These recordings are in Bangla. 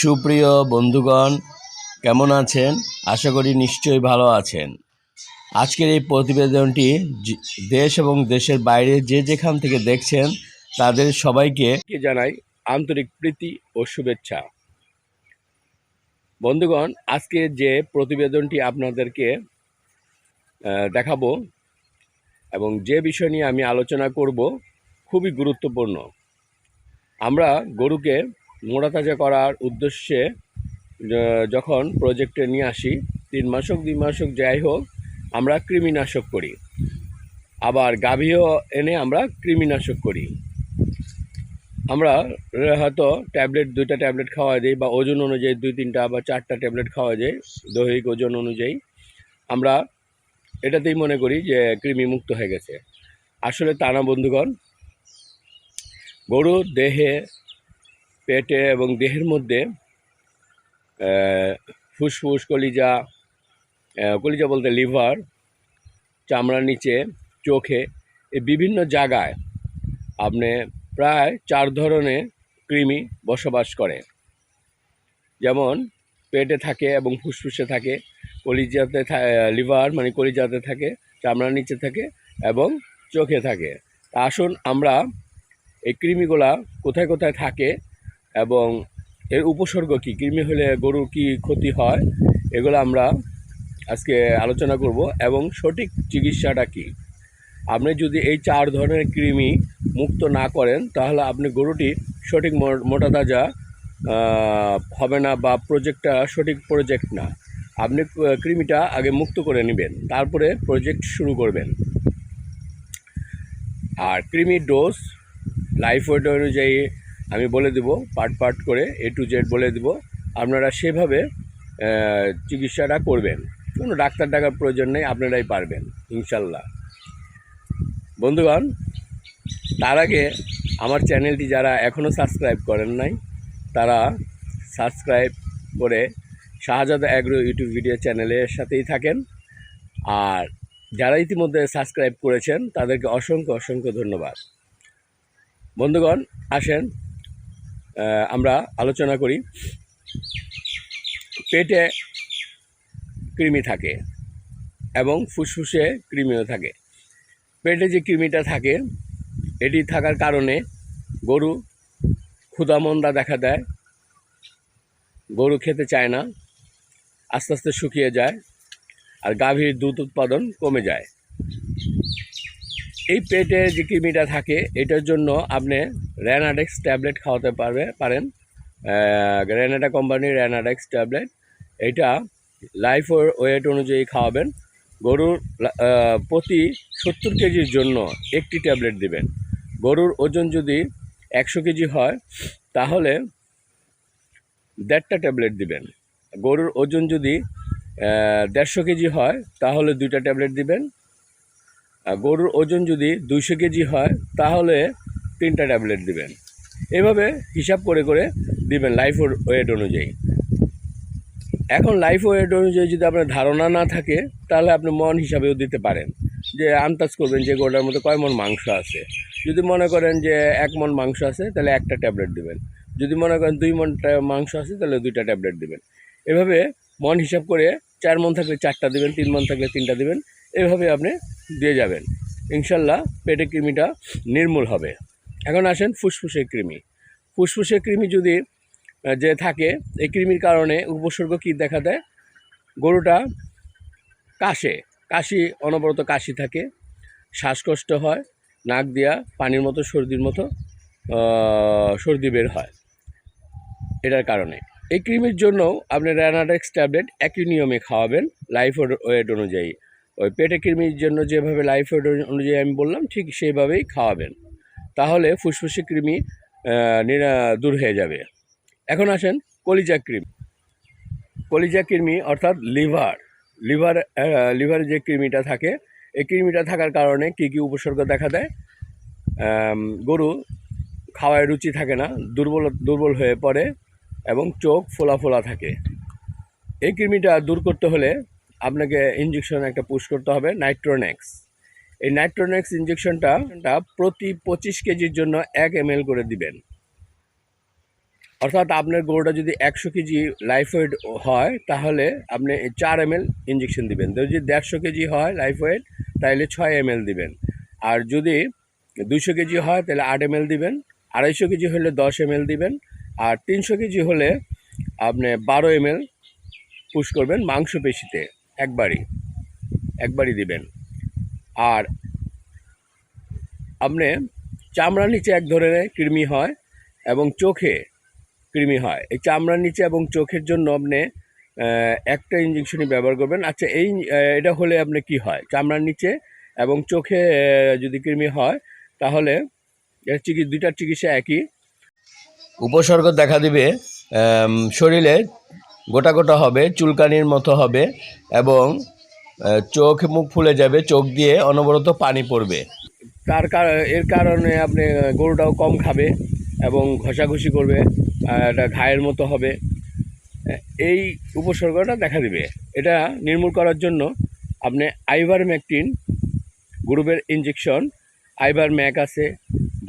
সুপ্রিয় বন্ধুগণ, কেমন আছেন? আশা করি নিশ্চয়ই ভালো আছেন। আজকের এই প্রতিবেদনটি দেশ এবং দেশের বাইরে যে যেখান থেকে দেখছেন, তাদের সবাইকে জানাই আন্তরিক প্রীতি ও শুভেচ্ছা। বন্ধুগণ, আজকে যে প্রতিবেদনটি আপনাদেরকে দেখাবো এবং যে বিষয় নিয়ে আমি আলোচনা করব, খুবই গুরুত্বপূর্ণ। আমরা গরুকে মোড়া তাজা করার উদ্দেশ্যে যখন প্রজেক্টে নিয়ে আসি, তিন মাসক দুই মাসক যাই হোক, আমরা কৃমিনাশক করি। আবার গাভীও এনে আমরা কৃমিনাশক করি। আমরা হয়তো ট্যাবলেট, দুইটা ট্যাবলেট খাওয়া দিই বা ওজন অনুযায়ী দুই, তিনটা বা চারটা ট্যাবলেট খাওয়া যায় দৈহিক ওজন অনুযায়ী। আমরা এটাতেই মনে করি যে কৃমি মুক্ত হয়ে গেছে। আসলে তা না, বন্ধুগণ। গরুর দেহে পেটে এবং দেহের মধ্যে ফুসফুস, কলিজা কলিজা বলতে লিভার, চামড়ার নিচে, চোখে এই বিভিন্ন জায়গায় আপনি প্রায় চার ধরনের কৃমি বসবাস করে। যেমন পেটে থাকে এবং ফুসফুসে থাকে, কলিজাতে লিভার মানে কলিজাতে থাকে, চামড়ার নিচে থাকে এবং চোখে থাকে। আসুন আমরা এই কৃমিগুলা কোথায় কোথায় থাকে এবং এর উপসর্গ কী? কৃমি হলে গরুর কী ক্ষতি হয়? এগুলো আমরা আজকে আলোচনা করব এবং সঠিক চিকিৎসাটা কী? আপনি যদি এই চার ধরনের কৃমি মুক্ত না করেন, তাহলে আপনি গরুটি সঠিক মোটা তাজা হবে না বা প্রজেক্টটা সঠিক প্রজেক্ট না। আপনি কৃমিটা আগে মুক্ত করে নেবেন, তারপরে প্রজেক্ট শুরু করবেন। আর কৃমির ডোজ লাইফ ওয়েট অনুযায়ী আমি বলে দেব পার্ট পার্ট করে এ টু জেড বলে দেব। আপনারা সেভাবে চিকিৎসাটা করবেন। কোনো ডাক্তার ডাকার প্রয়োজন নেই, আপনারাই পারবেন, ইনশাল্লাহ। বন্ধুগণ, তার আগে আমার চ্যানেলটি যারা এখনও সাবস্ক্রাইব করেন নাই, তারা সাবস্ক্রাইব করে শাহজাদা অ্যাগ্রো ইউটিউব ভিডিও চ্যানেলের সাথেই থাকেন। আর যারা ইতিমধ্যে সাবস্ক্রাইব করেছেন, তাদেরকে অসংখ্য অসংখ্য ধন্যবাদ। বন্ধুগণ, আসেন। আমরা আলোচনা করি। পেটে কৃমি থাকে এবং ফুসফুসে কৃমিও থাকে। পেটে যে কৃমিটা থাকে, এটি থাকার কারণে গরু ক্ষুধামন্দা দেখা দেয়। গরু খেতে চায় না, আস্তে আস্তে শুকিয়ে যায় আর গাভীর দুধ উৎপাদন কমে যায়। এই পেটে যে কৃমিটা থাকে, এটার জন্য আপনি র্যানাডেক্স ট্যাবলেট খাওয়াতে পারবে, পারেন। র্যানাডা কোম্পানির র্যানাডেক্স ট্যাবলেট। এটা লাইফ ওয়েট অনুযায়ী খাওয়াবেন। গরুর প্রতি সত্তর কেজির জন্য একটি ট্যাবলেট দিবেন। গরুর ওজন যদি একশো কেজি হয়, তাহলে দেড়টা ট্যাবলেট দিবেন। গরুর ওজন যদি দেড়শো কেজি হয়, তাহলে দুইটা ট্যাবলেট দিবেন। গরুর ওজন যদি দুইশো কেজি হয়, তাহলে তিনটা ট্যাবলেট দিবেন। এভাবে হিসাব করে করে দিবেন লাইফ ওয়েট অনুযায়ী। এখন লাইফ ওয়েট অনুযায়ী যদি আপনার ধারণা না থাকে, তাহলে আপনি মন হিসাবেও দিতে পারেন। যে আন্দাজ করবেন যে গোটার মধ্যে কয় মন মাংস আছে। যদি মনে করেন যে এক মন মাংস আছে, তাহলে একটা ট্যাবলেট দিবেন। যদি মনে করেন দুই মন মাংস আছে, তাহলে দুইটা ট্যাবলেট দিবেন। এভাবে মন হিসাব করে চার মন থাকলে চারটা দিবেন, তিন মন থাকলে তিনটা দিবেন। এভাবে আপনি দিয়ে যাবেন। ইনশাল্লাহ পেটে কৃমিটা নির্মূল হবে। এখন আসেন ফুসফুসে কৃমি। ফুসফুসে কৃমি যদি যে থাকে, এই কৃমির কারণে উপসর্গ কী দেখা দেয়? গরুটা কাশে। কাশি, অনবরত কাশি থাকে। শ্বাসকষ্ট হয়, নাক দিয়া পানির মতো, সর্দির মতো সর্দি বের হয়। এটার কারণে। এই ক্রিমির জন্য আপনি র্যানাডেক্স ট্যাবলেট একই নিয়মে খাওয়াবেন, লাইফ ওয়েট অনুযায়ী। ওই পেটে কৃমির জন্য যেভাবে লাইফ অনুযায়ী আমি বললাম, ঠিক সেইভাবেই খাওয়াবেন। তাহলে ফুসফুসে কৃমি দূর হয়ে যাবে। এখন আসেন কলিজা কৃমি। কলিজা কৃমি অর্থাৎ লিভার। লিভার লিভারে যে কৃমিটা থাকে, এই কৃমিটা থাকার কারণে কী কী উপসর্গ দেখা দেয়? গরু খাওয়ায় রুচি থাকে না, দুর্বল দুর্বল হয়ে পড়ে এবং চোখ ফোলা ফোলা থাকে। এই কৃমিটা দূর করতে হলে আপনাকে ইঞ্জেকশন একটা পুশ করতে হবে নাইট্রোনেক্স এই নাইট্রোনেক্স ইঞ্জেকশনটা প্রতি পঁচিশ কেজির জন্য এক এম করে দিবেন। অর্থাৎ আপনার গরুটা যদি একশো কেজি লাইফ ওয়েট হয় তাহলে আপনি চার এম ইঞ্জেকশন দিবেন। যদি দেড়শো কেজি হয় লাইফ ওয়েট তাহলে ছয় এম দিবেন। আর যদি দুশো কেজি হয় তাহলে আট এম দিবেন। আড়াইশো কেজি হলে দশ এম এল দিবেন। আর তিনশো কেজি হলে আপনি বারো এম এল পুশ করবেন মাংসপেশিতে। একবারই একবারই দিবেন। আর আপনি চামড়ার নিচে এক ধরনের কৃমি হয় এবং চোখে কৃমি হয়। এই চামড়ার নিচে এবং চোখের জন্য আপনি একটা ইঞ্জেকশনই ব্যবহার করবেন। আচ্ছা এই এটা হলে আপনি কি হয়? চামড়ার নিচে এবং চোখে যদি কৃমি হয়, তাহলে এর চিকিৎসা দুইটার চিকিৎসা একই। উপসর্গ দেখা দিবে শরীরে গোটা গোটা হবে, চুলকানির মতো হবে এবং চোখ মুখ ফুলে যাবে, চোখ দিয়ে অনবরত পানি পড়বে। তার এর কারণে আপনি গরুটাও কম খাবে এবং ঘষাঘষি করবে এটা ঘায়ের মতো হবে। এই উপসর্গটা দেখা দিবে। এটা নির্মূল করার জন্য আপনি আইভার ম্যাকটিন গ্রুপের ইঞ্জেকশন আইভার ম্যাক আছে,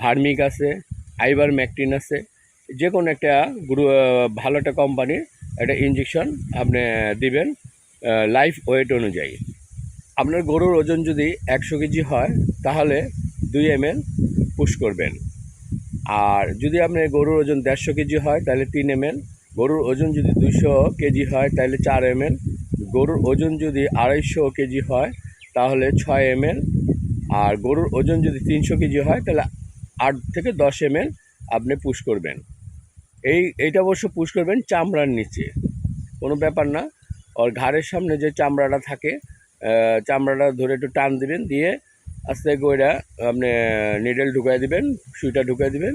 ভার্মিক আছে আইভার ম্যাকটিন আছে যে কোনো একটা গ্রু ভালো একটা কোম্পানির একটা ইঞ্জেকশন আপনি দিবেন লাইফ ওয়েট অনুযায়ী। আপনার গরুর ওজন যদি একশো কেজি হয়, তাহলে দুই এম এল পুশ করবেন। আর যদি আপনার গরুর ওজন দেড়শো কেজি হয়, তাহলে তিন এম এল গরুর ওজন যদি দুশো কেজি হয়, তাহলে চার এম এল গরুর ওজন যদি আড়াইশো কেজি হয়, তাহলে ছয় এম এল আর গরুর ওজন যদি তিনশো কেজি হয়, তাহলে আট থেকে দশ এম এল আপনি পুশ করবেন। এই, এইটা অবশ্য পুশ করবেন চামড়ার নিচে। কোনো ব্যাপার না। ওর ঘাড়ের সামনে যে চামড়াটা থাকে চামড়াটা ধরে একটু টান দিবেন, দিয়ে আস্তে করে আপনি নিডেল ঢুকাই দিবেন, সুইটা ঢুকাই দিবেন।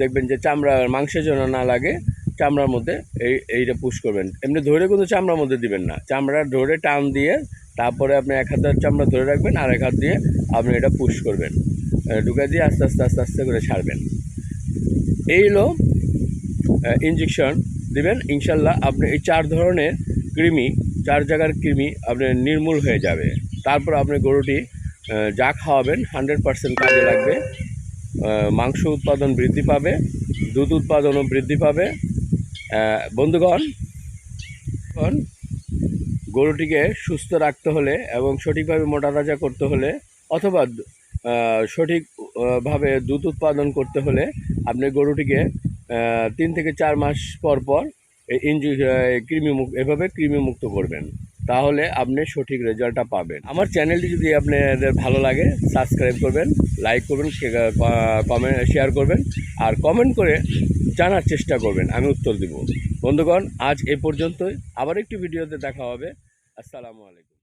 দেখবেন যে চামড়া মাংসের জন্য না লাগে, চামড়ার মধ্যে এই, এইটা পুশ করবেন। এমনি ধরে কিন্তু চামড়ার মধ্যে দিবেন না। চামড়া ধরে টান দিয়ে তারপরে আপনি এক হাতের চামড়া ধরে রাখবেন আর এক হাত দিয়ে আপনি এটা পুশ করবেন। ঢুকাই দিয়ে আস্তে আস্তে আস্তে আস্তে করে ছাড়বেন। এই হলো ইঞ্জেকশন দিবেন। ইনশাল্লাহ আপনি এই চার ধরনের কৃমি, চার জায়গার কৃমি আপনার নির্মূল হয়ে যাবে। তারপর আপনি গরুটি যা খাওয়াবেন হান্ড্রেড পার্সেন্ট কাজে লাগবে। মাংস উৎপাদন বৃদ্ধি পাবে, দুধ উৎপাদনও বৃদ্ধি পাবে। বন্ধুগণ গরুটিকে সুস্থ রাখতে হলে এবং সঠিকভাবে মোটা তাজা করতে হলে অথবা সঠিকভাবে দুধ উৎপাদন করতে হলে আপনি গরুটিকে তিন থেকে চার মাস পর পর ইঞ্জু কৃমি মুক্ত এভাবে কৃমি মুক্ত করবেন। তাহলে আপনি সঠিক রেজাল্টটা পাবেন। আমার চ্যানেলটি যদি আপনাদের ভালো লাগে সাবস্ক্রাইব করবেন লাইক করবেন কমেন্ট শেয়ার করবেন, আর কমেন্ট করে জানার চেষ্টা করবেন, আমি উত্তর দিব। বন্ধুগণ, আজ এ পর্যন্তই। আবার একটি ভিডিওতে দেখা হবে। আসসালামু আলাইকুম।